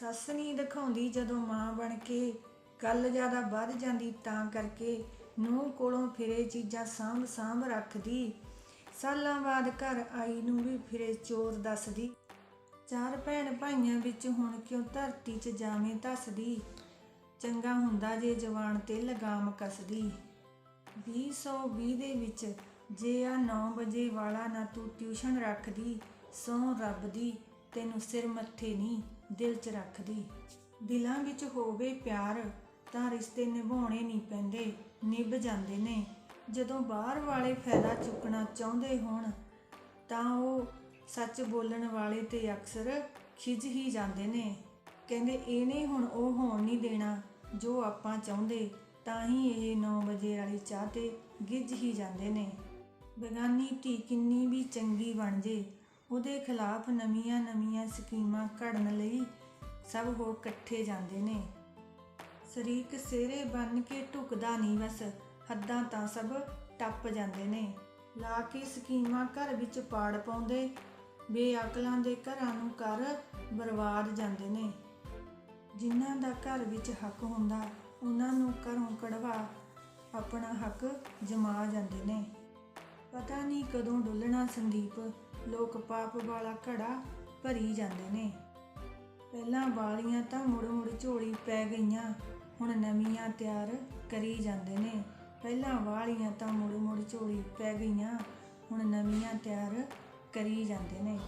ਸੱਸ ਨਹੀਂ ਦਿਖਾਉਂਦੀ ਜਦੋਂ ਮਾਂ ਬਣ ਕੇ ਗੱਲ ਜ਼ਿਆਦਾ ਵੱਧ ਜਾਂਦੀ, ਤਾਂ ਕਰਕੇ ਨੂੰ ਕੋਲੋਂ ਫਿਰੇ ਚੀਜ਼ਾਂ ਸਾਂਭ ਸਾਂਭ ਰੱਖਦੀ। ਸਾਲਾਂ ਬਾਅਦ ਘਰ ਆਈ ਨੂੰ ਵੀ ਫਿਰੇ ਚੋਰ ਦੱਸਦੀ, ਚਾਰ ਭੈਣ ਭਾਈਆਂ ਵਿੱਚ ਹੁਣ ਕਿਉਂ ਧਰਤੀ 'ਚ ਜਾਵੇਂ ਧੱਸਦੀ? ਚੰਗਾ ਹੁੰਦਾ ਜੇ ਜਵਾਨ ਤੇ ਲਗਾਮ ਕੱਸਦੀ। 220 ਦੇ ਵਿੱਚ ਜੇ ਆ 9 ਵਜੇ ਵਾਲਾ ਨਾ ਤੂੰ ਟਿਊਸ਼ਨ ਰੱਖਦੀ ਸੌ ਰੱਬ ਦੀ। ਤੈਨੂੰ ਸਿਰ ਮੱਥੇ ਨਹੀਂ, ਦਿਲ 'ਚ ਰੱਖਦੀ। ਦਿਲਾਂ ਵਿੱਚ ਹੋਵੇ ਪਿਆਰ, ਤਾਂ ਰਿਸ਼ਤੇ ਨਿਭਾਉਣੇ ਨਹੀਂ ਪੈਂਦੇ, ਨਿਭ ਜਾਂਦੇ ਨੇ। ਜਦੋਂ ਬਾਹਰ ਵਾਲੇ ਫਾਇਦਾ ਚੁੱਕਣਾ ਚਾਹੁੰਦੇ ਹੋਣ, ਤਾਂ ਉਹ ਸੱਚ ਬੋਲਣ ਵਾਲੇ ਤੇ ਅਕਸਰ ਖਿਜ ਹੀ ਜਾਂਦੇ ਨੇ। ਕਹਿੰਦੇ, ਇਹਨੇ ਹੁਣ ਉਹ ਹੋਣ ਨਹੀਂ ਦੇਣਾ ਜੋ ਆਪਾਂ ਚਾਹੁੰਦੇ। ਤਾਂ ਹੀ ਇਹ 9 ਵਜੇ ਵਾਲੀ ਚਾਹ ਤੇ ਗਿੱਝ ਹੀ ਜਾਂਦੇ ਨੇ। ਬੇਗਾਨੀ ਧੀ ਕਿੰਨੀ ਵੀ ਚੰਗੀ ਬਣ ਜੇ ਉਹਦੇ ਖਿਲਾਫ ਨਵੀਆਂ ਨਵੀਆਂ ਸਕੀਮਾਂ ਘੜਨ ਲਈ ਸਭ ਉਹ ਇਕੱਠੇ ਜਾਂਦੇ ਨੇ। ਸ਼ਰੀਕ ਸਿਰੇ ਬਨ ਕੇ ਢੁਕਦਾ ਨਹੀਂ ਬਸ, ਹੱਦਾਂ ਤਾਂ ਸਭ ਟੱਪ ਜਾਂਦੇ ਨੇ। ਲਾ ਕੇ ਸਕੀਮਾਂ ਘਰ ਵਿੱਚ ਪਾੜ ਪਾਉਂਦੇ, ਬੇਅਕਲਾਂ ਦੇ ਘਰਾਂ ਨੂੰ ਕਰ ਬਰਬਾਦ ਜਾਂਦੇ ਨੇ। ਜਿਨ੍ਹਾਂ ਦਾ ਘਰ ਵਿੱਚ ਹੱਕ ਹੁੰਦਾ, ਉਹਨਾਂ ਨੂੰ ਘਰੋਂ ਕਢਵਾ ਆਪਣਾ ਹੱਕ ਜਮਾ ਜਾਂਦੇ ਨੇ। ਪਤਾ ਨਹੀਂ ਕਦੋਂ ਡੁੱਲਣਾ ਸੰਦੀਪ ਲੋਕ ਪਾਪ ਵਾਲਾ ਘੜਾ ਭਰੀ ਜਾਂਦੇ ਨੇ। ਪਹਿਲਾਂ ਵਾਲੀਆਂ ਤਾਂ ਮੁੜ ਮੁੜ ਝੋਲੀ ਪੈ ਗਈਆਂ, ਹੁਣ ਨਵੀਆਂ ਤਿਆਰ ਕਰੀ ਜਾਂਦੇ ਨੇ। ਪਹਿਲਾਂ ਵਾਲੀਆਂ ਤਾਂ ਮੁੜ ਮੁੜ ਝੋਲੀ ਪੈ ਗਈਆਂ, ਹੁਣ ਨਵੀਆਂ ਤਿਆਰ ਕਰੀ ਜਾਂਦੇ ਨੇ।